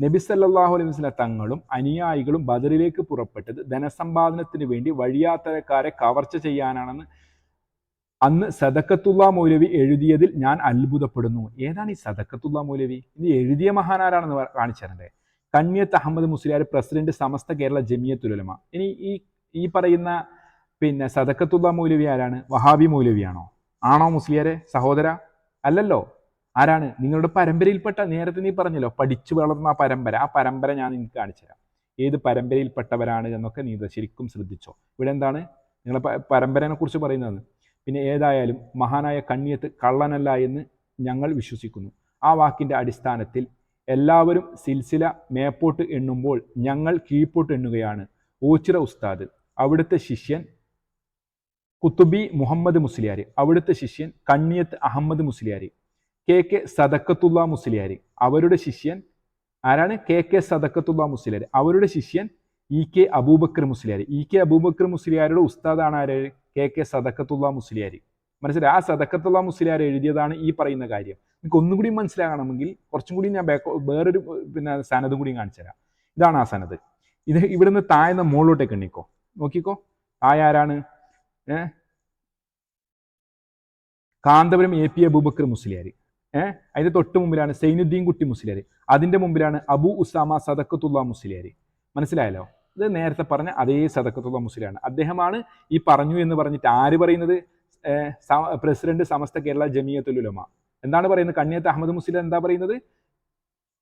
നബി സല്ലാഹു അലൈഹി വസ്ല തങ്ങളും അനുയായികളും ബദറിലേക്ക് പുറപ്പെട്ടത് ധനസമ്പാദനത്തിന് വേണ്ടി വഴിയാത്തരക്കാരെ കവർച്ച ചെയ്യാനാണെന്ന് അന്ന് സദക്കത്തുള്ള മൗലവി എഴുതിയതിൽ ഞാൻ അത്ഭുതപ്പെടുന്നു. ഏതാണ് ഈ സദക്കത്തുള്ള മൗലവി? ഇത് എഴുതിയ മഹാനാരാണെന്ന് കാണിച്ചു തരണ്ടേ? കണ്യത്ത് അഹമ്മദ് മുസ്ലിയാർ പ്രസിഡന്റ് സമസ്ത കേരള ജമിയത്തുലമ ഇനി ഈ ഈ പറയുന്ന പിന്നെ സദക്കത്തുള്ള മൗലവി ആരാണ്? വഹാബി മൗലവിയാണോ? ആണോ മുസ്ലിയാരെ? സഹോദര? അല്ലല്ലോ. ആരാണ്? നിങ്ങളുടെ പരമ്പരയിൽപ്പെട്ട നേരത്തെ നീ പറഞ്ഞല്ലോ പഠിച്ചു വളർന്ന ആ പരമ്പര. ആ പരമ്പര ഞാൻ നിങ്ങൾക്ക് കാണിച്ചു തരാം. ഏത് പരമ്പരയിൽപ്പെട്ടവരാണ് എന്നൊക്കെ നീ ശരിക്കും ശ്രദ്ധിച്ചോ. ഇവിടെ എന്താണ്? നിങ്ങളെ പ- പരമ്പരനെ കുറിച്ച് പറയുന്നത്. പിന്നെ ഏതായാലും മഹാനായ കണ്ണിയത്ത് കള്ളനല്ല എന്ന് ഞങ്ങൾ വിശ്വസിക്കുന്നു. ആ വാക്കിന്റെ അടിസ്ഥാനത്തിൽ എല്ലാവരും സിൽസില മേപ്പോട്ട് എണ്ണുമ്പോൾ ഞങ്ങൾ കീഴ്പോട്ട് എണ്ണുകയാണ് ഓച്ചിറ ഉസ്താദ്. അവിടുത്തെ ശിഷ്യൻ കുത്തുബി മുഹമ്മദ് മുസ്ലിയാർ അവിടുത്തെ ശിഷ്യൻ കണ്ണിയത്ത് അഹമ്മദ് മുസ്ലിയാർ കെ കെ സദക്കത്തുള്ള മുസ്ലിയാർ അവരുടെ ശിഷ്യൻ ആരാണ്? കെ കെ സദക്കത്തുള്ള മുസ്ലിയാർ അവരുടെ ശിഷ്യൻ E K Aboobacker Musliyar E K Aboobacker മുസ്ലിയാരുടെ ഉസ്താദാണ് ആര്? കെ കെ സദക്കത്തുള്ള മുസ്ലിയാർ മനസ്സിലായി? ആ സദക്കത്തുള്ള മുസ്ലിയാർ എഴുതിയതാണ് ഈ പറയുന്ന കാര്യം. നിങ്ങൾക്ക് ഒന്നുകൂടി മനസ്സിലാകണമെങ്കിൽ കുറച്ചും കൂടി ഞാൻ ബാക്ക് വേറൊരു പിന്നെ സനതും കൂടി കാണിച്ചു തരാം. ഇതാണ് ആ സനത് ഇത് ഇവിടുന്ന് താഴ്ന്ന മുകളിലോട്ടേക്ക് എണ്ണിക്കോ. നോക്കിക്കോ. തായ ആരാണ്? ഏ? കാന്തപുരം എ പി അബൂബക്കർ മുസ്ലിയാർ ഏഹ് അതിന്റെ തൊട്ട് മുമ്പിലാണ് സൈനുദ്ദീൻ കുട്ടി മുസ്ലിയാർ അതിന്റെ മുമ്പിലാണ് അബു ഉസാമ സദക്കത്തുള്ള മുസ്ലിയാർ മനസ്സിലായല്ലോ? ഇത് നേരത്തെ പറഞ്ഞ അതേ സദക്കത്തുള്ള മുസ്ലിയാണ് അദ്ദേഹമാണ് ഈ പറഞ്ഞു എന്ന് പറഞ്ഞിട്ട് ആര് പറയുന്നത്? പ്രസിഡന്റ് സമസ്ത കേരള ജമീയത്തുലുലമ എന്താണ് പറയുന്നത്? കണ്ണിയത്ത് അഹമ്മദ് മുസ്ലിം എന്താ പറയുന്നത്?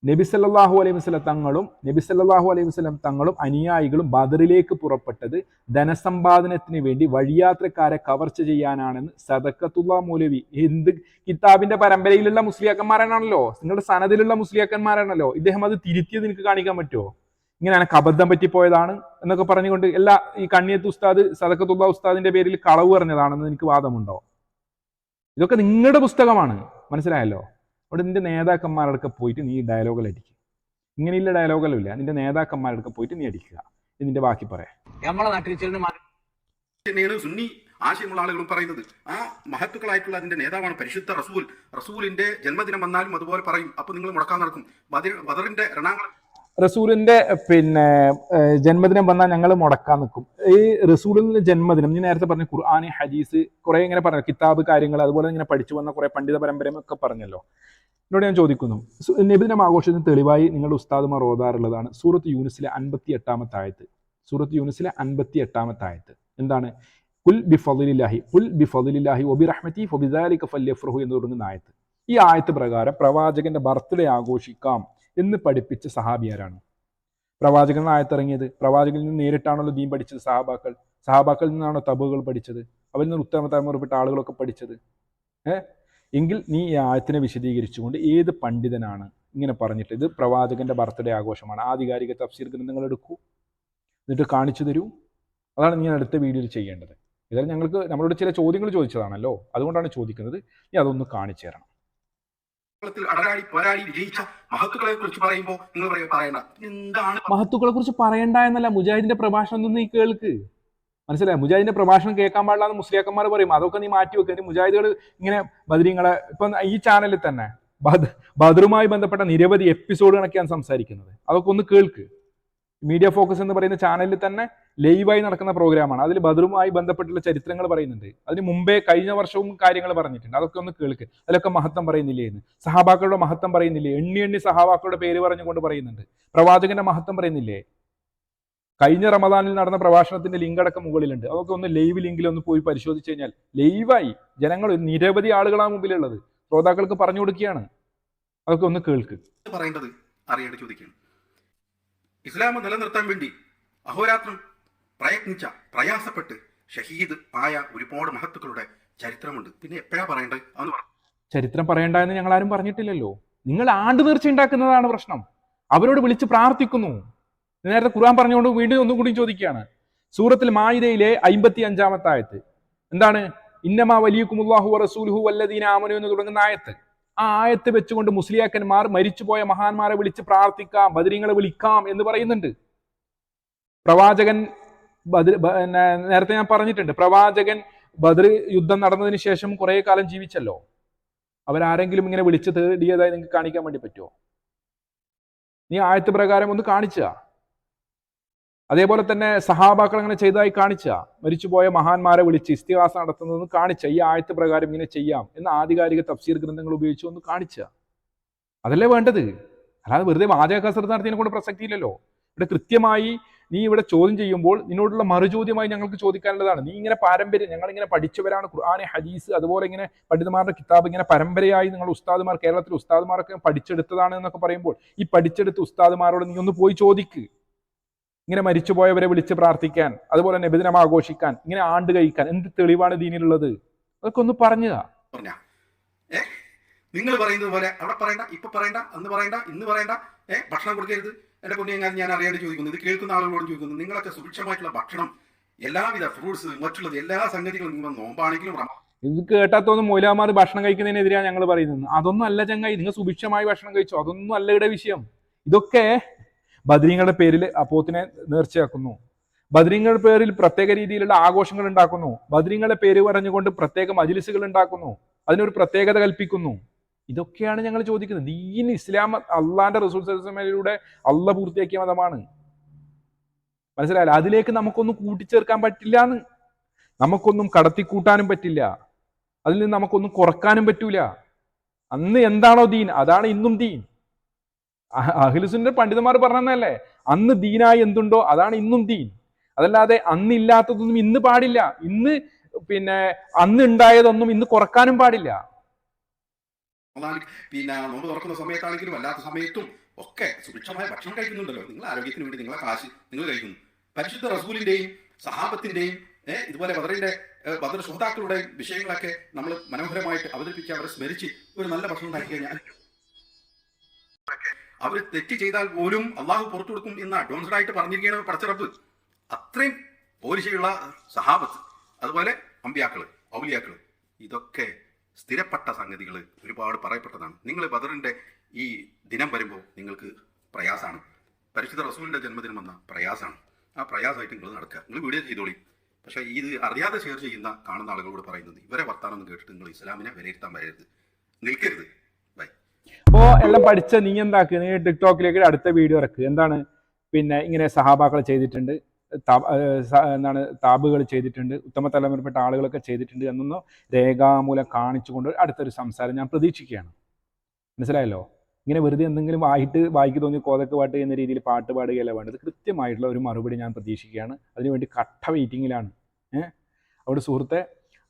നബി സല്ലല്ലാഹു അലൈഹി വസ്ലം തങ്ങളും നബി സല്ലല്ലാഹു അലൈഹി വസ്ലം തങ്ങളും അനുയായികളും ബദറിലേക്ക് പുറപ്പെട്ടത് ധനസമ്പാദനത്തിന് വേണ്ടി വഴിയാത്രക്കാരെ കവർച്ച ചെയ്യാനാണെന്ന് സദക്കത്തുള്ള മൗലവി എന്ത് കിതാബിന്റെ പരമ്പരയിലുള്ള മുസ്ലിയാക്കന്മാരാണല്ലോ. നിങ്ങളുടെ സനദിലുള്ള മുസ്ലിയാക്കന്മാരാണല്ലോ. ഇദ്ദേഹം അത് തിരുത്തിയത് എനിക്ക് കാണിക്കാൻ പറ്റുമോ ഇങ്ങനെ എനിക്ക് അബദ്ധം പറ്റിപ്പോയതാണ് എന്നൊക്കെ പറഞ്ഞുകൊണ്ട് എല്ലാ ഈ കണ്ണിയത്ത് ഉസ്താദ് സദക്കത്തുള്ള ഉസ്താദിന്റെ പേരിൽ കളവ് പറഞ്ഞതാണെന്ന് എനിക്ക് വാദമുണ്ടോ? ഇതൊക്കെ നിങ്ങളുടെ പുസ്തകമാണ്. മനസ്സിലായല്ലോ? അവിടെ നിന്റെ നേതാക്കന്മാരടുക്കെ പോയിട്ട് നീ ഡയലോഗിൽ അടിക്കുക ഇങ്ങനെയുള്ള ഡയലോഗല്ല നിന്റെ നേതാക്കന്മാരടുക്കെ പോയിട്ട് നീ അടിക്കുക. നിന്റെ ബാക്കി പറയാം. നമ്മളെ നാട്ടിൽ തന്നെയാണ് സുന്നി ആശയമുള്ള ആളുകളും പറയുന്നത്. ആ മഹത്തുക്കളായിട്ടുള്ള അതിന്റെ നേതാവാണ് പരിശുദ്ധ റസൂൽ. റസൂലിന്റെ ജന്മദിനം വന്നാലും അതുപോലെ പറയും. അപ്പൊ നിങ്ങൾ മുടക്കാൻ നടക്കും. ബദറിന്റെ രണാങ്കം റസൂലിന്റെ പിന്നെ ജന്മദിനം വന്നാൽ ഞങ്ങൾ മുടക്കാൻ നിൽക്കും. ഈ റസൂലിന്റെ ജന്മദിനം ഞാൻ നേരത്തെ പറഞ്ഞ ഖുർആാനി ഹദീസ് കുറെ ഇങ്ങനെ പറഞ്ഞു കിതാബ് കാര്യങ്ങൾ അതുപോലെ ഇങ്ങനെ പഠിച്ചു വന്ന കുറെ പണ്ഡിത പരമ്പരയും ഒക്കെ പറഞ്ഞല്ലോ. എന്നോട് ഞാൻ ചോദിക്കുന്നു നബിദിനം ആഘോഷത്തിന് തെളിവായി നിങ്ങളുടെ ഉസ്താദുമാർ ഓതാറുള്ളതാണ് സൂറത്ത് യൂണിസിലെ അൻപത്തി എട്ടാമത്തെ ആയത്ത്. സൂറത്ത് യൂണിസിലെ അൻപത്തി എട്ടാമത്തെ ആയത്ത്. എന്താണ്? കുൽ ബി ഫലില്ലാഹി കുൽ ബി ഒബി റഹ്മത്തി ഫബിദാലിക ഫല്യഫ്രഹു എന്ന് തുടങ്ങുന്ന ആയത്ത്. ഈ ആയത്ത് പ്രകാരം പ്രവാചകന്റെ ബർത്ത്ഡേ ആഘോഷിക്കാം. എന്ന് പഠിപ്പിച്ച സഹാബിയാരാണ് പ്രവാചകൻ ആയത്തിറങ്ങിയത്. പ്രവാചകനിൽ നിന്ന് നേരിട്ടാണല്ലോ ദീൻ പഠിച്ചത് സഹാബാക്കൾ. സഹാബാക്കളിൽ നിന്നാണോ തബുകൾ പഠിച്ചത്? അവരിൽ നിന്ന് ഉത്തമ തലമുറപ്പെട്ട ആളുകളൊക്കെ പഠിച്ചത്. ഏ? എങ്കിൽ നീ ഈ ആയത്തിനെ വിശദീകരിച്ചുകൊണ്ട് ഏത് പണ്ഡിതനാണ്? ഇങ്ങനെ പറഞ്ഞിട്ട് ഇത് പ്രവാചകന്റെ ബർത്ത്ഡേ ആഘോഷമാണ്. ആധികാരിക തഫ്സീർ ഗ്രന്ഥങ്ങൾ എടുക്കൂ. എന്നിട്ട് കാണിച്ചു തരൂ. അതാണ് ഞാൻ അടുത്ത വീഡിയോയിൽ ചെയ്യേണ്ടത്. ഇതായാലും ഞങ്ങൾക്ക് നമ്മളോട് ചില ചോദ്യങ്ങൾ ചോദിച്ചതാണല്ലോ. അതുകൊണ്ടാണ് ചോദിക്കുന്നത്. നീ അതൊന്ന് കാണിച്ചു തരണം. ത്തിൽ അടരാടി പോരാടി വിജയിച്ച മഹത്തുക്കളെ കുറിച്ച് പറയുമ്പോൾ നിങ്ങൾ പറയ പറയണ്ട. എന്താണ് മഹത്തുക്കളെ കുറിച്ച് പറയണ്ട എന്നല്ല മുജാഹിദിന്റെ പ്രഭാഷണം ഒന്നും നീ കേൾക്ക്. മനസ്സിലായി? മുജാഹിദിന്റെ പ്രഭാഷണം കേൾക്കാൻ പാടില്ല എന്ന് മുസ്ലിയാക്കന്മാർ പറയും. അതൊക്കെ നീ മാറ്റി വെക്കുക മുജാഹിദുകൾ ഇങ്ങനെ ബദരീങ്ങളെ ഇപ്പൊ ഈ ചാനലിൽ തന്നെ ബദറുമായി ബന്ധപ്പെട്ട നിരവധി എപ്പിസോഡ് കണക്കെയാണ് സംസാരിക്കുന്നത്. അതൊക്കെ ഒന്ന് കേൾക്ക്. മീഡിയ ഫോക്കസ് എന്ന് പറയുന്ന ചാനലിൽ തന്നെ ലൈവായി നടക്കുന്ന പ്രോഗ്രാമാണ്. അതിൽ ബദറുമായി ബന്ധപ്പെട്ടുള്ള ചരിത്രങ്ങൾ പറയുന്നുണ്ട്. അതിന് മുമ്പേ കഴിഞ്ഞ വർഷവും കാര്യങ്ങൾ പറഞ്ഞിട്ടുണ്ട്. അതൊക്കെ ഒന്ന് കേൾക്ക്. അതിലൊക്കെ മഹത്വം പറയുന്നില്ലേ എന്ന്. സഹാബാക്കളുടെ മഹത്വം പറയുന്നില്ലേ? എണ്ണി എണ്ണി സഹാബാക്കളുടെ പേര് പറഞ്ഞുകൊണ്ട് പറയുന്നുണ്ട്. പ്രവാചകന്റെ മഹത്വം പറയുന്നില്ലേ? കഴിഞ്ഞ റമദാനിൽ നടന്ന പ്രഭാഷണത്തിന്റെ ലിങ്ക് അടക്കം മുകളിലുണ്ട്. അതൊക്കെ ഒന്ന് ലൈവ് ലിങ്കിൽ ഒന്ന് പോയി പരിശോധിച്ച് കഴിഞ്ഞാൽ ലൈവായി ജനങ്ങൾ നിരവധി ആളുകളാണ് മുമ്പിലുള്ളത്. ശ്രോതാക്കൾക്ക് പറഞ്ഞു കൊടുക്കുകയാണ്. അതൊക്കെ ഒന്ന് കേൾക്ക്. പറയേണ്ടത് അറിയേണ്ട ചോദിക്കണം ഇസ്ലാം നിലനിർത്താൻ വേണ്ടി അഹോരാത്രം പ്രയത്നിച്ച പ്രയാസപ്പെട്ട് ഷഹീദ് ആയ ഒരുപാട് മഹത്തുക്കളുടെ ചരിത്രമുണ്ട്. പിന്നെ എപ്പോഴാ പറയേണ്ടത്? അന്ന് പറഞ്ഞു ചരിത്രം പറയണ്ട എന്ന് ഞങ്ങൾ ആരും പറഞ്ഞിട്ടില്ലല്ലോ. നിങ്ങൾ ആണ്ട് നേർച്ച ഉണ്ടാക്കുന്നതാണ് പ്രശ്നം. അവരോട് വിളിച്ച് പ്രാർത്ഥിക്കുന്നു. നേരത്തെ ഖുർആൻ പറഞ്ഞുകൊണ്ട് വീണ്ടും ഒന്നും കൂടി ചോദിക്കുകയാണ്. സൂറത്തിൽ മായിദയിലെ അമ്പത്തി അഞ്ചാമത്തെ ആയത്ത്. എന്താണ്? ഇന്നമാ വലിയക്കുമുല്ലാഹു റസൂലുഹു വല്ലദീന ആമനു എന്ന് തുടങ്ങുന്ന ആയത്ത്. ആ ആയത്ത് വെച്ചുകൊണ്ട് മുസ്ലിയാക്കന്മാർ മരിച്ചുപോയ മഹാന്മാരെ വിളിച്ച് പ്രാർത്ഥിക്കാം ബദരീങ്ങളെ വിളിക്കാം എന്ന് പറയുന്നുണ്ട്. പ്രവാചകൻ ബദർ നേരത്തെ ഞാൻ പറഞ്ഞിട്ടുണ്ട് പ്രവാചകൻ ബദർ യുദ്ധം നടന്നതിന് ശേഷം കുറെ കാലം ജീവിച്ചല്ലോ. അവരാരെങ്കിലും ഇങ്ങനെ വിളിച്ച് തേടിയതായി നിങ്ങൾക്ക് കാണിക്കാൻ വേണ്ടി പറ്റുമോ നീ ആയത്ത് പ്രകാരം ഒന്ന് കാണിച്ച. അതേപോലെ തന്നെ സഹാബാക്കൾ അങ്ങനെ ചെയ്തതായി കാണിച്ച. മരിച്ചുപോയ മഹാന്മാരെ വിളിച്ച് ഇസ്തിഹാസം നടത്തുന്നതെന്ന് കാണിച്ച. ഈ ആയത്ത് പ്രകാരം ഇങ്ങനെ ചെയ്യാം എന്ന് ആധികാരിക തഫ്സീർ ഗ്രന്ഥങ്ങൾ ഉപയോഗിച്ച് ഒന്ന് കാണിച്ച. അതല്ലേ വേണ്ടത്? അല്ലാതെ വെറുതെ വാചക കസരത്ത് നടത്തിയതിനെ കൊണ്ട് പ്രസക്തിയില്ലല്ലോ. ഇവിടെ കൃത്യമായി നീ ഇവിടെ ചോദ്യം ചെയ്യുമ്പോൾ നിന്നോടുള്ള മറുചോദ്യമായി ഞങ്ങൾക്ക് ചോദിക്കാനുള്ളതാണ്. നീ ഇങ്ങനെ പാരമ്പര്യം ഞങ്ങൾ ഇങ്ങനെ പഠിച്ചവരാണ്. ഖുർആാനെ ഹദീസ് അതുപോലെ ഇങ്ങനെ പണ്ഡിതന്മാരുടെ കിതാബ് ഇങ്ങനെ പരമ്പരയായി നിങ്ങൾ ഉസ്താദുമാർ കേരളത്തിലെ ഉസ്താദുമാരൊക്കെ പഠിച്ചെടുത്തതാണ് എന്നൊക്കെ പറയുമ്പോൾ ഈ പഠിച്ചെടുത്ത ഉസ്താദുമാരോട് നീ ഒന്ന് പോയി ചോദിക്ക്. ഇങ്ങനെ മരിച്ചുപോയവരെ വിളിച്ച് പ്രാർത്ഥിക്കാൻ അതുപോലെ നബിദിനം ആഘോഷിക്കാൻ ഇങ്ങനെ ആണ്ട് കഴിക്കാൻ. എന്ത് തെളിവാണ് ദീനിലുള്ളത്? അതൊക്കെ ഒന്ന് പറഞ്ഞതാ. പറഞ്ഞ? ഏ? നിങ്ങൾ പറയുന്നത് പോലെ അവിടെ പറയണ്ട ഇപ്പൊ പറയണ്ട അന്ന് പറയണ്ട ഇന്ന് പറയണ്ട ഏഹ് ഭക്ഷണം കൊടുക്കരുത്. എന്റെ പുണ്യങ്ങാൻ ഞാൻ അറിയാതെ ചോദിക്കുന്നു. ഇത് കേൾക്കുന്ന ആളുകളോട് ചോദിക്കുന്നു. നിങ്ങളൊക്കെ സുഭിക്ഷമായിട്ടുള്ള ഭക്ഷണം എല്ലാവിധ ഫ്രൂട്ട്സ് മറ്റുള്ളത് എല്ലാ സംഗതികളും നിങ്ങൾ നോമ്പാണെങ്കിലും ഇത് കേട്ടാത്തൊന്നും മൂലമാർ ഭക്ഷണം കഴിക്കുന്നതിനെതിരെയാണ് ഞങ്ങൾ പറയുന്നത്. അതൊന്നും അല്ല ചങ്ങായി. നിങ്ങൾ സുഭിക്ഷമായി ഭക്ഷണം കഴിച്ചു? അതൊന്നും അല്ല ഇവിടെ വിഷയം. ഇതൊക്കെ ബദ്രീങ്ങളുടെ പേരിൽ അപ്പോത്തിനെ നേർച്ചയാക്കുന്നു. ബദ്രീങ്ങളുടെ പേരിൽ പ്രത്യേക രീതിയിലുള്ള ആഘോഷങ്ങൾ ഉണ്ടാക്കുന്നു. ബദ്രീങ്ങളുടെ പേര് പറഞ്ഞുകൊണ്ട് പ്രത്യേക മജിലിസുകൾ ഉണ്ടാക്കുന്നു. അതിനൊരു പ്രത്യേകത കൽപ്പിക്കുന്നു. ഇതൊക്കെയാണ് ഞങ്ങൾ ചോദിക്കുന്നത്. ദീൻ ഇസ്ലാം അള്ളാന്റെ റിസോഴ്സസിലൂടെ അള്ള പൂർത്തിയാക്കിയ മതമാണ്. മനസ്സിലായില്ല? അതിലേക്ക് നമുക്കൊന്നും കൂട്ടിച്ചേർക്കാൻ പറ്റില്ല എന്ന് നമുക്കൊന്നും കടത്തിക്കൂട്ടാനും പറ്റില്ല. അതിൽ നിന്ന് നമുക്കൊന്നും കുറക്കാനും പറ്റൂല. അന്ന് എന്താണോ ദീൻ? അതാണ് ഇന്നും ദീൻ. അഖിലുസിന്റെ പണ്ഡിതന്മാർ പറഞ്ഞതല്ലേ? അന്ന് ദീനായി എന്തുണ്ടോ അതാണ് ഇന്നും ദീൻ. അതല്ലാതെ അന്നില്ലാത്തതൊന്നും ഇന്ന് പാടില്ല. ഇന്ന് പിന്നെ അന്ന് ഉണ്ടായതൊന്നും ഇന്ന് കുറക്കാനും പാടില്ല. പിന്നെ നോമ്പ് തുറക്കുന്ന സമയത്താണെങ്കിലും അല്ലാത്ത സമയത്തും ഒക്കെ സുഭിക്ഷമായ ഭക്ഷണം കഴിക്കുന്നുണ്ടല്ലോ. നിങ്ങൾ ആരോഗ്യത്തിന് വേണ്ടി നിങ്ങളെ കാശ് നിങ്ങൾ കഴിക്കുന്നു. പരിശുദ്ധ റസൂലിന്റെയും സഹാബത്തിന്റെയും ഇതുപോലെ ബദറിന്റെ ബദർ ശ്രോതാക്കളുടെയും വിഷയങ്ങളൊക്കെ നമ്മൾ മനോഹരമായിട്ട് അവതരിപ്പിച്ച് അവരെ സ്മരിച്ച് ഒരു നല്ല ഭക്ഷണം ഉണ്ടാക്കി കഴിഞ്ഞാൽ അവർ തെറ്റ് ചെയ്താൽ പോലും അള്ളാഹു പുറത്തു കൊടുക്കും എന്ന് അഡ്വാൻസ്ഡ് ആയിട്ട് പറഞ്ഞിരിക്കുകയാണ് പടച്ചിറപ്പ് അത്രയും പോലിശയുള്ള സഹാബത്ത് അതുപോലെ അമ്പിയാക്കൾ ഔലിയാക്കൾ ഇതൊക്കെ സ്ഥിരപ്പെട്ട സംഗതികൾ ഒരുപാട് പറയപ്പെട്ടതാണ്. നിങ്ങൾ ബദറിന്റെ ഈ ദിനം വരുമ്പോൾ നിങ്ങൾക്ക് പ്രയാസമാണ് പരിശുദ്ധ റസൂലിന്റെ ജന്മദിനം വന്ന പ്രയാസമാണ് ആ പ്രയാസമായിട്ട് നിങ്ങൾ നടക്കുക. നിങ്ങൾ വീഡിയോ ചെയ്തോളി. പക്ഷേ ഇത് അറിയാതെ ഷെയർ ചെയ്യുന്ന കാണുന്ന ആളുകളോട് പറയുന്നത് ഇവരെ വർത്താനം കേട്ടിട്ട് നിങ്ങൾ ഇസ്ലാമിനെ വിലയിരുത്താൻ വരരുത്. നിൽക്കരുത്. ബൈ. അപ്പോൾ എല്ലാം പഠിച്ച നീ എന്താക്കുക നീ ടിക്ടോക്കിലേക്ക് അടുത്ത വീഡിയോ ഇറക്കുക എന്താണ്? പിന്നെ ഇങ്ങനെ സഹാബാക്കൾ ചെയ്തിട്ടുണ്ട്. എന്താണ് താബുകൾ ചെയ്തിട്ടുണ്ട് ഉത്തമ തലമുറപ്പെട്ട ആളുകളൊക്കെ ചെയ്തിട്ടുണ്ട് എന്നൊന്ന് രേഖാമൂലം കാണിച്ചുകൊണ്ട് അടുത്തൊരു സംസാരം ഞാൻ പ്രതീക്ഷിക്കുകയാണ്. മനസ്സിലായല്ലോ? ഇങ്ങനെ വെറുതെ എന്തെങ്കിലും വായിട്ട് വായിക്ക് തോന്നി കോതക്ക് പാട്ട് എന്ന രീതിയിൽ പാട്ട് പാടുകയല്ല വേണ്ടത്. കൃത്യമായിട്ടുള്ള ഒരു മറുപടി ഞാൻ പ്രതീക്ഷിക്കുകയാണ്. അതിനുവേണ്ടി കട്ട വെയിറ്റിങ്ങിലാണ്. ഏഹ് അവിടെ സുഹൃത്തെ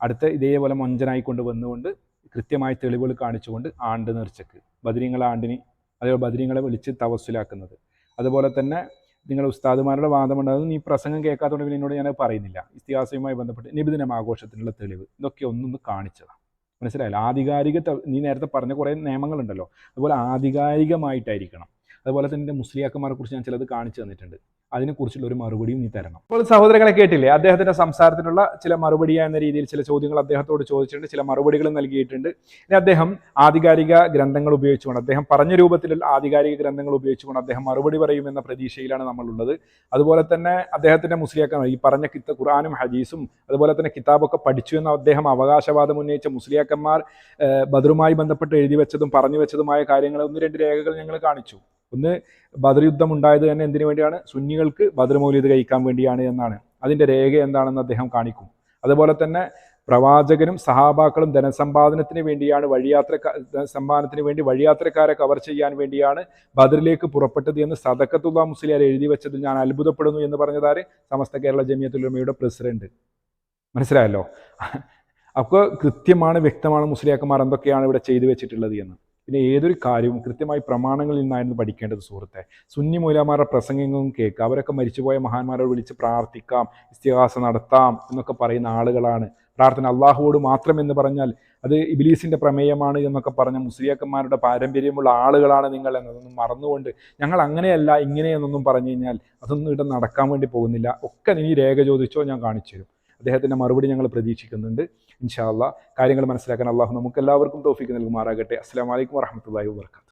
അടുത്ത ഇതേപോലെ മൊഞ്ചനായിക്കൊണ്ട് വന്നുകൊണ്ട് കൃത്യമായി തെളിവുകൾ കാണിച്ചുകൊണ്ട് ആണ്ട് നേർച്ചക്ക്. ബദരീങ്ങളെ ആണ്ടിന് അതേപോലെ ബദരീങ്ങളെ വിളിച്ച് തവസ്സിലാക്കുന്നത്. അതുപോലെ തന്നെ നിങ്ങൾ ഉസ്താദുമാരുടെ വാദമുണ്ടാകും നീ പ്രസംഗം കേൾക്കാത്തതുകൊണ്ട് പിന്നെ എന്നോട് ഞാൻ പറയുന്നില്ല. ഇതിഹാസവുമായി ബന്ധപ്പെട്ട് നിബിദിനം ആഘോഷത്തിനുള്ള തെളിവ്. ഇതൊക്കെ ഒന്നൊന്ന് കാണിച്ചതാണ് മനസ്സിലായില്ല? ആധികാരിക നീ നേരത്തെ പറഞ്ഞ കുറേ നിയമങ്ങളുണ്ടല്ലോ. അതുപോലെ ആധികാരികമായിട്ടായിരിക്കണം. അതുപോലെ തന്നെ മുസ്ലിയാക്കന്മാരെ കുറിച്ച് ഞാൻ ചിലത് കാണിച്ചു തന്നിട്ടുണ്ട്. അതിനെക്കുറിച്ചുള്ള ഒരു മറുപടിയും നീ തരണം. അപ്പോൾ സഹോദരങ്ങളെ കേട്ടില്ലേ? അദ്ദേഹത്തിന്റെ സംസാരത്തിനുള്ള ചില മറുപടി എന്ന രീതിയിൽ ചില ചോദ്യങ്ങൾ അദ്ദേഹത്തോട് ചോദിച്ചിട്ടുണ്ട് ചില മറുപടികളും നൽകിയിട്ടുണ്ട്. ഇനി അദ്ദേഹം ആധികാരിക ഗ്രന്ഥങ്ങൾ ഉപയോഗിച്ചുകൊണ്ട് അദ്ദേഹം പറഞ്ഞ രൂപത്തിലുള്ള ആധികാരിക ഗ്രന്ഥങ്ങൾ ഉപയോഗിച്ചുകൊണ്ട് അദ്ദേഹം മറുപടി പറയുമെന്ന പ്രതീക്ഷയിലാണ് നമ്മളുള്ളത്. അതുപോലെ തന്നെ അദ്ദേഹത്തിന്റെ മുസ്ലിയാക്കാൻ ഈ പറഞ്ഞ കിത്ത ഖുറാനും ഹജീസും അതുപോലെ തന്നെ കിതാബൊക്കെ പഠിച്ചു എന്ന അദ്ദേഹം അവകാശവാദം ഉന്നയിച്ച മുസ്ലിയാക്കന്മാർ ബദറുമായി ബന്ധപ്പെട്ട് എഴുതി വെച്ചതും പറഞ്ഞു വെച്ചതുമായ കാര്യങ്ങൾ ഒന്ന് രണ്ട് രേഖകൾ ഞങ്ങൾ കാണിച്ചു. ഒന്ന് ബദർ യുദ്ധം ഉണ്ടായത് തന്നെ എന്തിനു വേണ്ടിയാണ്? സുന്നികൾക്ക് ബദർ മൗലിയത് കഴിക്കാൻ വേണ്ടിയാണ് എന്നാണ്. അതിന്റെ രേഖ എന്താണെന്ന് അദ്ദേഹം കാണിക്കും. അതുപോലെ തന്നെ പ്രവാചകനും സഹാബാക്കളും ധനസമ്പാദനത്തിന് വേണ്ടിയാണ് വഴിയാത്ര സമ്പാദനത്തിന് വേണ്ടി വഴിയാത്രക്കാരെ കവർ ചെയ്യാൻ വേണ്ടിയാണ് ബദറിലേക്ക് പുറപ്പെട്ടത് എന്ന് സദക്കത്തുള്ള മുസ്ലിയാർ എഴുതി വെച്ചതിൽ ഞാൻ അത്ഭുതപ്പെടുന്നു എന്ന് പറഞ്ഞതാര് സമസ്ത കേരള ജമിയത്തുലമയുടെ പ്രസിഡന്റ് മനസ്സിലായല്ലോ? അപ്പോൾ കൃത്യമാണ് വ്യക്തമാണ് മുസ്ലിയാക്കന്മാർ എന്തൊക്കെയാണ് ഇവിടെ ചെയ്തു വെച്ചിട്ടുള്ളത് എന്ന്. പിന്നെ ഏതൊരു കാര്യവും കൃത്യമായി പ്രമാണങ്ങളിൽ നിന്നായിരുന്നു പഠിക്കേണ്ടത് സുഹൃത്തെ. സുന്നി മൂലമാരുടെ പ്രസംഗങ്ങളും കേൾക്കുക അവരൊക്കെ മരിച്ചുപോയ മഹാന്മാരോട് വിളിച്ച് പ്രാർത്ഥിക്കാം ഇസ്തിഹാസ നടത്താം എന്നൊക്കെ പറയുന്ന ആളുകളാണ്. പ്രാർത്ഥന അള്ളാഹുവോട് മാത്രം എന്ന് പറഞ്ഞാൽ അത് ഇബിലീസിന്റെ പ്രമേയമാണ് എന്നൊക്കെ പറഞ്ഞ മുസ്ലിയാക്കന്മാരുടെ പാരമ്പര്യമുള്ള ആളുകളാണ് നിങ്ങൾ എന്നതൊന്നും മറന്നുകൊണ്ട് ഞങ്ങൾ അങ്ങനെയല്ല ഇങ്ങനെയെന്നൊന്നും പറഞ്ഞു കഴിഞ്ഞാൽ അതൊന്നും ഇവിടെ നടക്കാൻ വേണ്ടി പോകുന്നില്ല. ഒക്കെ നീ രേഖ ചോദിച്ചോ ഞാൻ കാണിച്ചു തരും. അദ്ദേഹത്തിന്റെ മറുപടി ഞങ്ങൾ പ്രതീക്ഷിക്കുന്നുണ്ട്. ഇൻഷാ കാര്യങ്ങൾ മനസ്സിലാക്കാൻ അള്ളാഹു നമുക്ക് എല്ലാവർക്കും തോഫിക്ക് നൽകുമാറാകട്ടെ. അസ്സാം വലൈക്കും വരഹമുല്ലാ വാബർക്കാത്തു